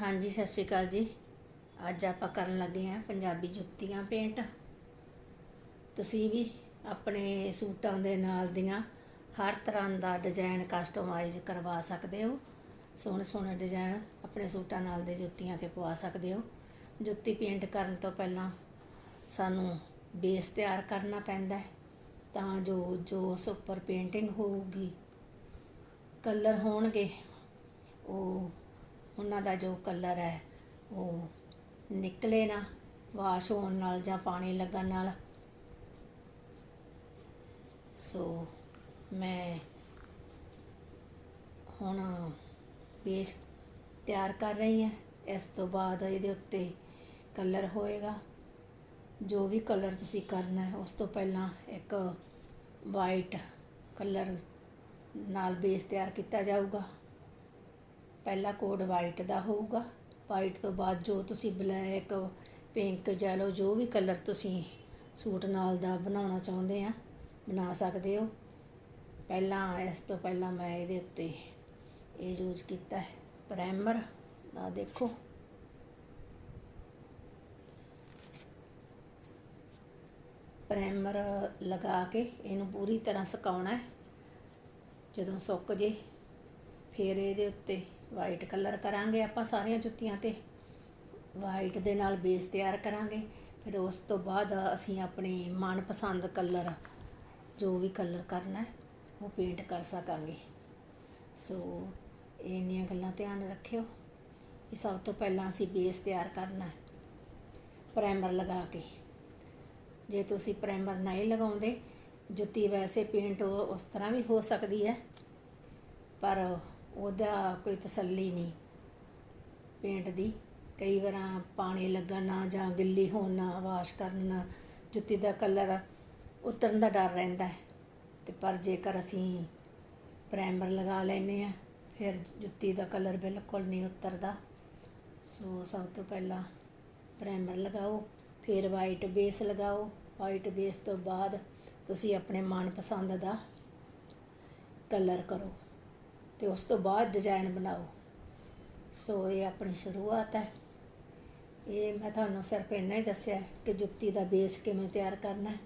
ਹਾਂਜੀ, ਸਤਿ ਸ਼੍ਰੀ ਅਕਾਲ ਜੀ। ਅੱਜ ਆਪਾਂ ਕਰਨ ਲੱਗੇ ਹਾਂ ਪੰਜਾਬੀ ਜੁੱਤੀਆਂ ਪੇਂਟ। ਤੁਸੀਂ ਵੀ ਆਪਣੇ ਸੂਟਾਂ ਦੇ ਨਾਲ ਦੀਆਂ ਹਰ ਤਰ੍ਹਾਂ ਦਾ ਡਿਜ਼ਾਈਨ ਕਸਟਮਾਈਜ਼ ਕਰਵਾ ਸਕਦੇ ਹੋ। ਸੋਹਣੇ ਸੋਹਣੇ ਡਿਜ਼ਾਈਨ ਆਪਣੇ ਸੂਟਾਂ ਨਾਲ ਦੇ ਜੁੱਤੀਆਂ ਤੇ ਪਵਾ ਸਕਦੇ ਹੋ। ਜੁੱਤੀ ਪੇਂਟ ਕਰਨ ਤੋਂ ਪਹਿਲਾਂ ਸਾਨੂੰ ਬੇਸ ਤਿਆਰ ਕਰਨਾ ਪੈਂਦਾ ਹੈ। ਤਾਂ ਜੋ ਜੋ ਉਸ ਉੱਪਰ ਪੇਂਟਿੰਗ ਹੋਊਗੀ, ਕਲਰ ਹੋਣਗੇ, ਉਹ ਉਹਨਾਂ ਦਾ ਜੋ ਕਲਰ ਹੈ, ਉਹ ਨਿਕਲੇ ਨਾ, ਵਾਸ਼ ਹੋਣ ਨਾਲ ਜਾਂ ਪਾਣੀ ਲੱਗਣ ਨਾਲ। ਸੋ ਮੈਂ ਹੁਣ ਬੇਸ ਤਿਆਰ ਕਰ ਰਹੀ ਹਾਂ। ਇਸ ਤੋਂ ਬਾਅਦ ਇਹਦੇ ਉੱਤੇ ਕਲਰ ਹੋਏਗਾ। ਜੋ ਵੀ ਕਲਰ ਤੁਸੀਂ ਕਰਨਾ ਹੈ, ਉਸ ਤੋਂ ਪਹਿਲਾਂ ਇੱਕ ਵਾਈਟ ਕਲਰ ਨਾਲ ਬੇਸ ਤਿਆਰ ਕੀਤਾ ਜਾਊਗਾ। ਪਹਿਲਾ ਕੋਡ ਵਾਈਟ ਦਾ ਹੋਊਗਾ। ਵਾਈਟ ਤੋਂ ਬਾਅਦ ਜੋ ਤੁਸੀਂ ਬਲੈਕ ਪਿੰਕ ਜੈਲੋ ਜੋ ਵੀ ਕਲਰ ਤੁਸੀਂ ਸੂਟ ਨਾਲ ਦਾ ਬਣਾਉਣਾ ਚਾਹੁੰਦੇ ਆ, ਬਣਾ ਸਕਦੇ ਹੋ। ਪਹਿਲਾਂ ਇਸ ਤੋਂ ਪਹਿਲਾਂ ਮੈਂ ਇਹਦੇ ਉੱਤੇ ਇਹ ਯੂਜ਼ ਕੀਤਾ ਹੈ। ਪ੍ਰਾਈਮਰ ਆ ਦੇਖੋ। ਪ੍ਰਾਈਮਰ ਲਗਾ ਕੇ ਇਹਨੂੰ ਪੂਰੀ ਤਰ੍ਹਾਂ ਸੁਕਾਉਣਾ ਹੈ। ਜਦੋਂ ਸੁੱਕ ਜੇ, ਫਿਰ ਇਹਦੇ ਉੱਤੇ ਵਾਈਟ ਕਲਰ ਕਰਾਂਗੇ ਆਪਾਂ ਸਾਰੀਆਂ ਜੁੱਤੀਆਂ ਤੇ। ਵਾਈਟ ਦੇ ਨਾਲ ਬੇਸ ਤਿਆਰ ਕਰਾਂਗੇ। ਫਿਰ ਉਸ ਤੋਂ ਬਾਅਦ ਅਸੀਂ ਆਪਣੇ ਮਨਪਸੰਦ ਕਲਰ ਜੋ ਵੀ ਕਲਰ ਕਰਨਾ ਹੈ, ਉਹ ਪੇਂਟ ਕਰ ਸਕਾਂਗੇ। ਸੋ ਇੰਨੀਆਂ ਗੱਲਾਂ ਧਿਆਨ ਰੱਖਿਓ। ਇਹ ਸਭ ਤੋਂ ਪਹਿਲਾਂ ਅਸੀਂ ਬੇਸ ਤਿਆਰ ਕਰਨਾ ਹੈ ਪ੍ਰਾਈਮਰ ਲਗਾ ਕੇ। ਜੇ ਤੁਸੀਂ ਪ੍ਰਾਈਮਰ ਨਹੀਂ ਲਗਾਉਂਦੇ, ਜੁੱਤੀ ਵੈਸੇ ਪੇਂਟ ਉਸ ਤਰ੍ਹਾਂ ਵੀ ਹੋ ਸਕਦੀ ਹੈ, ਪਰ ਉਹਦਾ ਕੋਈ ਤਸੱਲੀ ਨਹੀਂ। ਪੇਂਟ ਦੀ ਕਈ ਵਾਰਾਂ ਪਾਣੀ ਲੱਗਣ ਨਾਲ ਜਾਂ ਗਿੱਲੀ ਹੋਣ ਨਾਲ ਵਾਸ਼ ਕਰਨ ਨਾਲ ਜੁੱਤੀ ਦਾ ਕਲਰ ਉਤਰਨ ਦਾ ਡਰ ਰਹਿੰਦਾ ਹੈ। ਤੇ ਪਰ ਜੇਕਰ ਅਸੀਂ ਪ੍ਰਾਈਮਰ ਲਗਾ ਲੈਨੇ ਆ ਫਿਰ ਜੁੱਤੀ ਦਾ ਕਲਰ ਬਿਲਕੁਲ ਨਹੀਂ ਉਤਰਦਾ। ਸੋ ਸਭ ਤੋਂ ਪਹਿਲਾਂ ਪ੍ਰਾਈਮਰ ਲਗਾਓ, ਫਿਰ ਵਾਈਟ ਬੇਸ ਲਗਾਓ। ਵਾਈਟ ਬੇਸ ਤੋਂ ਬਾਅਦ ਤੁਸੀਂ ਆਪਣੇ ਮਨਪਸੰਦ ਦਾ ਕਲਰ ਕਰੋ। ਤੇ ਉਸ ਤੋਂ ਬਾਅਦ ਡਿਜ਼ਾਈਨ ਬਣਾਓ। ਸੋ ਇਹ ਆਪਣੀ ਸ਼ੁਰੂਆਤ ਹੈ। ਇਹ ਮੈਂ ਤੁਹਾਨੂੰ ਸਿਰਫ ਇੰਨਾ ਹੀ ਦੱਸਿਆ ਕਿ ਜੁੱਤੀ ਦਾ ਬੇਸ ਕਿਵੇਂ ਤਿਆਰ ਕਰਨਾ ਹੈ।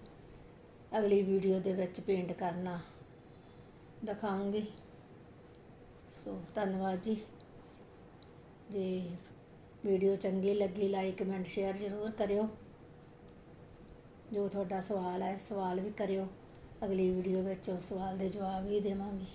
ਅਗਲੀ ਵੀਡੀਓ ਦੇ ਵਿੱਚ ਪੇਂਟ ਕਰਨਾ ਦਿਖਾਉਂਗੀ। ਸੋ ਧੰਨਵਾਦ ਜੀ। ਜੇ ਵੀਡੀਓ ਚੰਗੀ ਲੱਗੀ ਲਾਈਕ ਕਮੈਂਟ ਸ਼ੇਅਰ ਜ਼ਰੂਰ ਕਰਿਓ। ਜੋ ਤੁਹਾਡਾ ਸਵਾਲ ਹੈ, ਸਵਾਲ ਵੀ ਕਰਿਓ। ਅਗਲੀ ਵੀਡੀਓ ਵਿੱਚ ਉਸ ਸਵਾਲ ਦੇ ਜਵਾਬ ਵੀ ਦੇਵਾਂਗੀ।